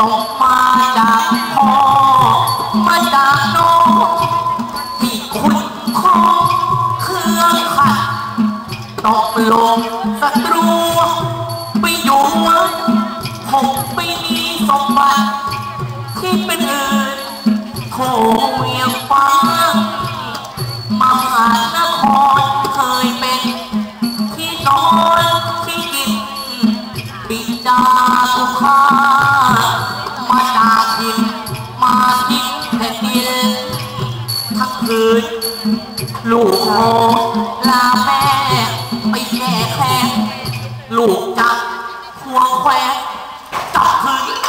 ต้องมาจากพ่อมาจากน้อง ตกลงศัตรูไปอยู่หกปีสมบัติที่เป็นอื่นโคเวียงฟังมหานครเคยเป็นที่นอนที่กินบิดาสุภามาจากดินมาทิ้งแผ่นดินทั้งคืนลูกขอล ลูกจับควแควงจับคืน